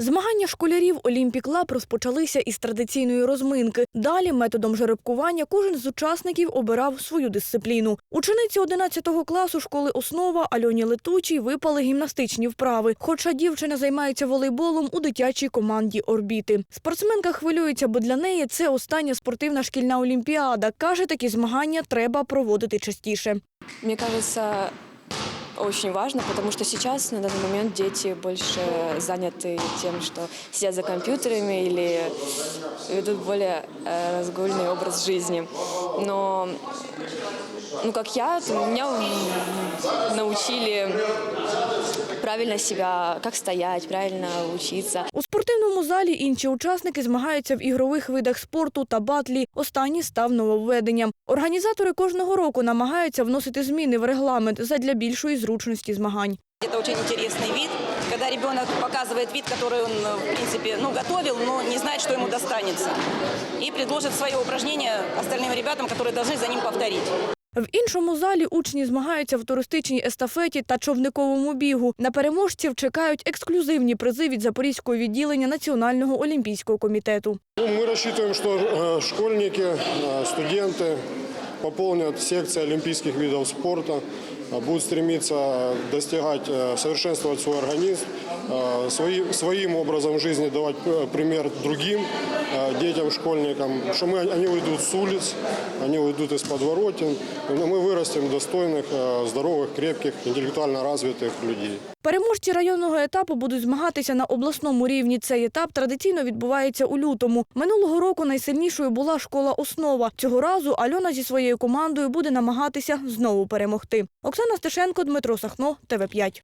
Змагання школярів Олімпік Лаб розпочалися із традиційної розминки. Далі методом жеребкування кожен з учасників обирав свою дисципліну. Учениці 11 класу школи Основа Альоні Летучій випали гімнастичні вправи. Хоча дівчина займається волейболом у дитячій команді Орбіти. Спортсменка хвилюється, бо для неї це остання спортивна шкільна олімпіада. Каже, такі змагання треба проводити частіше. Мне кажется, очень важно, потому что сейчас, на данный момент, дети больше заняты тем, что сидят за компьютерами или ведут более э, разгульный образ жизни. Но, ну, как я, то меня м, научили правильно себя, как стоять, правильно учиться. У спортивному залі інші учасники змагаються в ігрових видах спорту та батлі. Останній став нововведенням. Організатори кожного року намагаються вносити зміни в регламент задля більшої зручності змагань. Это очень интересный вид, когда ребенок показывает вид, который он, э, в принципе, ну, готовил, но не знает, что ему достанется. И предложит свое упражнение остальным ребятам, которые должны за ним повторить. В іншому залі учні змагаються в туристичній естафеті та човниковому бігу. На переможців чекають ексклюзивні призи від запорізького відділення Національного олімпійського комітету. Ну, Мы рассчитываем, что э, школьники, э, студенты пополнят секции олимпийских видов спорта, э, будут стремиться э, достигать, э, совершенствовать свой организм, э, свои- своим образом жизни давать э, пример другим э, детям, школьникам, что мы, они уйдут с улиц, они уйдут из подворотен, но мы вырастем достойных, э, здоровых, крепких, интеллектуально развитых людей. Переможці районного етапу будуть змагатися на обласному рівні. Цей етап традиційно відбувається у лютому. Минулого року найсильнішою була школа Основа. Цього разу Альона зі своєю командою буде намагатися знову перемогти. Оксана Стешенко, Дмитро Сахно, ТВ 5